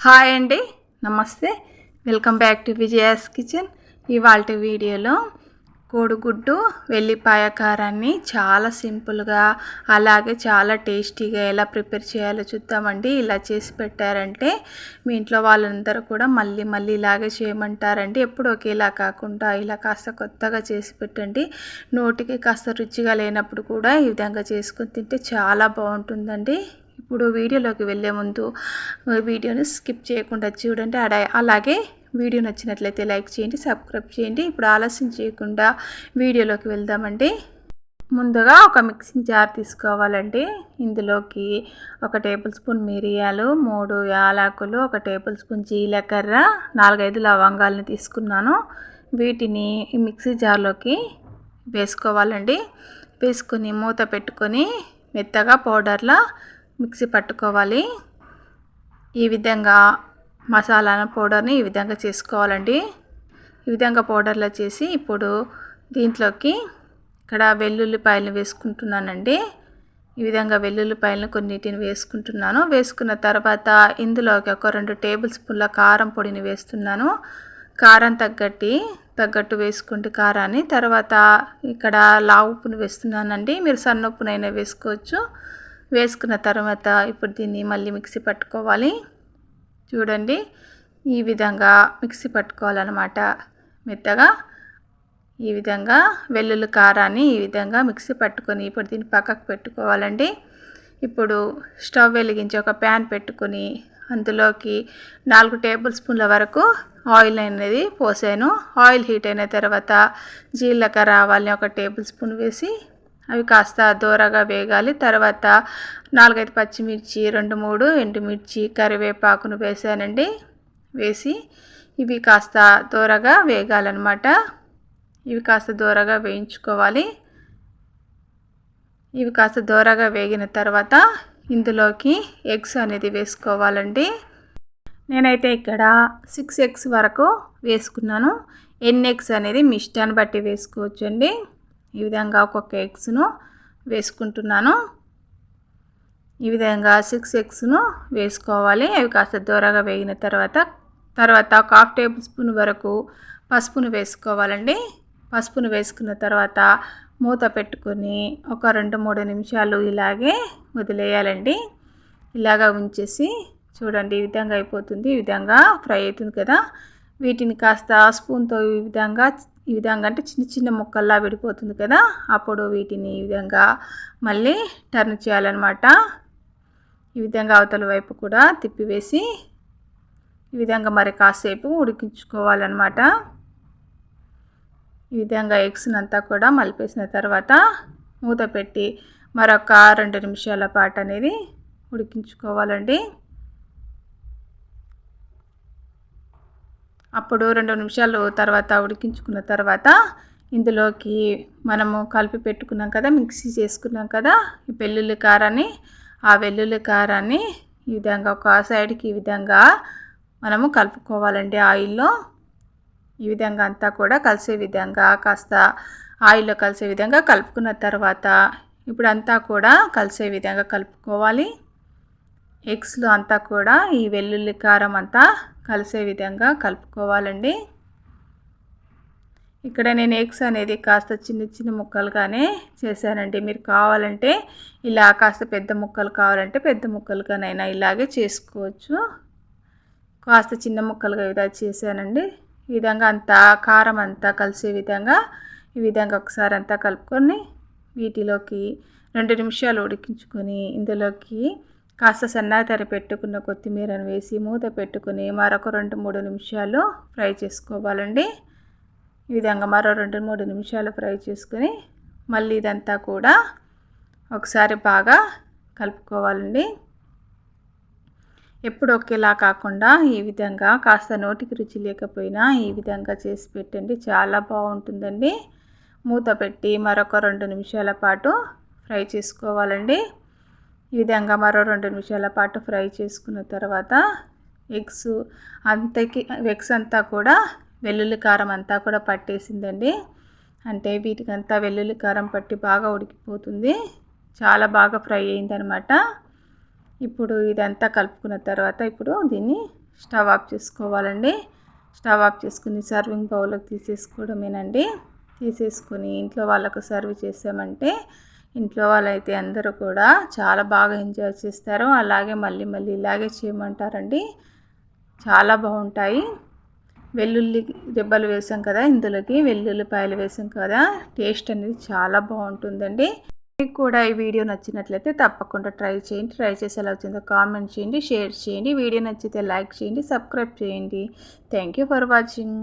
Hi అండి. నమస్తే. Welcome back to Vijaya's kitchen. ఇవాళ వీడియోలో కోడిగుడ్డు వెల్లిపాయ కారాన్ని చాలా సింపుల్గా అలాగే చాలా టేస్టీగా ఎలా ప్రిపేర్ చేయాలో చూద్దామండి. ఇలా చేసి పెట్టారంటే మీ ఇంట్లో వాళ్ళందరూ కూడా మళ్ళీ మళ్ళీ ఇలాగే చేయమంటారండి. ఎప్పుడు ఒకేలా కాకుండా ఇలా కాస్త కొత్తగా చేసి పెట్టండి. నోటికి కాస్త రుచిగా లేనప్పుడు కూడా ఈ విధంగా చేసుకొని తింటే చాలా బాగుంటుందండి. ఇప్పుడు వీడియోలోకి వెళ్ళే ముందు వీడియోని స్కిప్ చేయకుండా చూడండి. అడ అలాగే వీడియో నచ్చినట్లయితే లైక్ చేయండి సబ్స్క్రైబ్ చేయండి. ఇప్పుడు ఆలస్యం చేయకుండా వీడియోలోకి వెళ్దామండి. ముందుగా ఒక మిక్సింగ్ జార్ తీసుకోవాలండి. ఇందులోకి ఒక టేబుల్ స్పూన్ మిరియాలు మూడు యాలకులు ఒక టేబుల్ స్పూన్ జీలకర్ర నాలుగైదు లవంగాలని తీసుకున్నాను. వీటిని ఈ మిక్సీ జార్లోకి వేసుకోవాలండి. వేసుకొని మూత పెట్టుకొని మెత్తగా పౌడర్లా మిక్సీ పట్టుకోవాలి. ఈ విధంగా మసాలా పౌడర్ని ఈ విధంగా చేసుకోవాలండి. ఈ విధంగా పౌడర్లో చేసి ఇప్పుడు దీంట్లోకి ఇక్కడ వెల్లుల్లిపాయలు వేసుకుంటున్నానండి. ఈ విధంగా వెల్లుల్లిపాయలను కొన్నిటిని వేసుకుంటున్నాను. వేసుకున్న తర్వాత ఇందులోకి ఒక రెండు టేబుల్ స్పూన్ల కారం పొడిని వేస్తున్నాను. కారం తగ్గట్టి తగ్గట్టు వేసుకుంటే కారాన్ని. తర్వాత ఇక్కడ లావు ఉప్పును వేస్తున్నానండి. మీరు సన్న ఉప్పునైనా వేసుకోవచ్చు. వేసుకున్న తర్వాత ఇప్పుడు దీన్ని మళ్ళీ మిక్సీ పట్టుకోవాలి. చూడండి ఈ విధంగా మిక్సీ పట్టుకోవాలన్నమాట. మెత్తగా ఈ విధంగా వెల్లుల్లి కారాన్ని ఈ విధంగా మిక్సీ పట్టుకొని ఇప్పుడు దీన్ని పక్కకు పెట్టుకోవాలండి. ఇప్పుడు స్టవ్ వెలిగించి ఒక ప్యాన్ పెట్టుకొని అందులోకి నాలుగు టేబుల్ స్పూన్ల వరకు ఆయిల్ అనేది పోసాను. ఆయిల్ హీట్ అయిన తర్వాత జీలకర్ర ఆవాలని ఒక టేబుల్ స్పూన్ వేసి అవి కాస్త దూరగా వేగాలి. తర్వాత నాలుగైదు పచ్చిమిర్చి రెండు మూడు ఎండుమిర్చి కరివేపాకును వేసానండి. వేసి ఇవి కాస్త దూరగా వేగాలన్నమాట. ఇవి కాస్త దూరగా వేయించుకోవాలి. ఇవి కాస్త దూరగా వేగిన తర్వాత ఇందులోకి ఎగ్స్ అనేది వేసుకోవాలండి. నేనైతే ఇక్కడ సిక్స్ ఎగ్స్ వరకు వేసుకున్నాను. ఎన్ని ఎగ్స్ అనేది మీ ఇష్టాన్ని బట్టి వేసుకోవచ్చు అండి ఈ విధంగా ఒక్కొక్క ఎగ్స్ను వేసుకుంటున్నాను. ఈ విధంగా సిక్స్ ఎగ్స్ను వేసుకోవాలి. అవి కాస్త దూరగా వేగిన తర్వాత తర్వాత ఒక హాఫ్ టేబుల్ స్పూన్ వరకు పసుపును వేసుకోవాలండి. పసుపును వేసుకున్న తర్వాత మూత పెట్టుకొని ఒక రెండు మూడు నిమిషాలు ఇలాగే వదిలేయాలండి. ఇలాగా ఉంచేసి చూడండి ఈ విధంగా అయిపోతుంది ఈ విధంగా ఫ్రై అవుతుంది కదా. వీటిని కాస్త స్పూన్తో ఈ విధంగా ఈ విధంగా అంటే చిన్న చిన్న ముక్కల్లా విడిపోతుంది కదా? అప్పుడు వీటిని ఈ విధంగా మళ్ళీ టర్న్ చేయాలన్నమాట. ఈ విధంగా అవతల వైపు కూడా తిప్పివేసి ఈ విధంగా మరి కాసేపు ఉడికించుకోవాలన్నమాట. ఈ విధంగా ఎగ్స్నంతా కూడా మలిపేసిన తర్వాత మూత పెట్టి మరొక రెండు నిమిషాల పాటు అనేది ఉడికించుకోవాలండి. అప్పుడు రెండు నిమిషాలు తర్వాత ఉడికించుకున్న తర్వాత ఇందులోకి మనము కలిపి పెట్టుకున్నాం కదా మిక్సీ చేసుకున్నాం కదా ఈ వెల్లుల్లి కారాన్ని ఆ వెల్లుల్లి కారాన్ని ఈ విధంగా ఒక సైడ్కి ఈ విధంగా మనము కలుపుకోవాలండి ఆయిల్లో. ఈ విధంగా అంతా కూడా కలిసే విధంగా కాస్త ఆయిల్లో కలిసే విధంగా కలుపుకున్న తర్వాత ఇప్పుడు అంతా కూడా కలిసే విధంగా కలుపుకోవాలి. ఎగ్స్లో అంతా కూడా ఈ వెల్లుల్లి కారం అంతా కలిసే విధంగా కలుపుకోవాలండి. ఇక్కడ నేను ఎగ్స్ అనేది కాస్త చిన్న చిన్న ముక్కలుగానే చేశానండి. మీరు కావాలంటే ఇలా కాస్త పెద్ద ముక్కలు కావాలంటే పెద్ద ముక్కలుగానైనా ఇలాగే చేసుకోవచ్చు. కాస్త చిన్న ముక్కలుగా విధంగా చేశానండి. ఈ విధంగా అంతా కారం అంతా కలిసే విధంగా ఈ విధంగా ఒకసారి అంతా కలుపుకొని వీటిలోకి రెండు నిమిషాలు ఉడికించుకొని ఇందులోకి కాస్త సన్నగా పెట్టుకున్న కొత్తిమీరను వేసి మూత పెట్టుకుని మరొక రెండు మూడు నిమిషాలు ఫ్రై చేసుకోవాలండి. ఈ విధంగా మరో రెండు మూడు నిమిషాలు ఫ్రై చేసుకొని మళ్ళీ ఇదంతా కూడా ఒకసారి బాగా కలుపుకోవాలండి. ఎప్పుడు ఒకేలా కాకుండా ఈ విధంగా కాస్త నోటికి రుచి లేకపోయినా ఈ విధంగా చేసి పెట్టండి. చాలా బాగుంటుందండి. మూత పెట్టి మరొక రెండు నిమిషాల పాటు ఫ్రై చేసుకోవాలండి. ఈ విధంగా మరో రెండు నిమిషాల పాటు ఫ్రై చేసుకున్న తర్వాత ఎగ్స్ అంతకి ఎగ్స్ అంతా కూడా వెల్లుల్లి కారం అంతా కూడా పట్టేసిందండి. అంటే వీటికంతా వెల్లుల్లి కారం పట్టి బాగా ఉడికిపోతుంది. చాలా బాగా ఫ్రై అయిందనమాట. ఇప్పుడు ఇదంతా కలుపుకున్న తర్వాత ఇప్పుడు దీన్ని స్టవ్ ఆఫ్ చేసుకోవాలండి. స్టవ్ ఆఫ్ చేసుకుని సర్వింగ్ బౌల్కి తీసేసుకోవడమేనండి. తీసేసుకుని ఇంట్లో వాళ్ళకు సర్వ్ చేసామంటే ఇంట్లో వాళ్ళైతే అందరూ కూడా చాలా బాగా ఎంజాయ్ చేస్తారు. అలాగే మళ్ళీ మళ్ళీ ఇలాగే చేయమంటారండి. చాలా బాగుంటాయి. వెల్లుల్లి దెబ్బలు వేసాం కదా ఇందులోకి వెల్లుల్లిపాయలు వేసాం కదా టేస్ట్ అనేది చాలా బాగుంటుందండి. మీకు కూడా ఈ వీడియో నచ్చినట్లయితే తప్పకుండా ట్రై చేయండి. ట్రై చేసి ఎలా వచ్చిందో కామెంట్ చేయండి షేర్ చేయండి. వీడియో నచ్చితే లైక్ చేయండి సబ్స్క్రైబ్ చేయండి. Thank you for watching.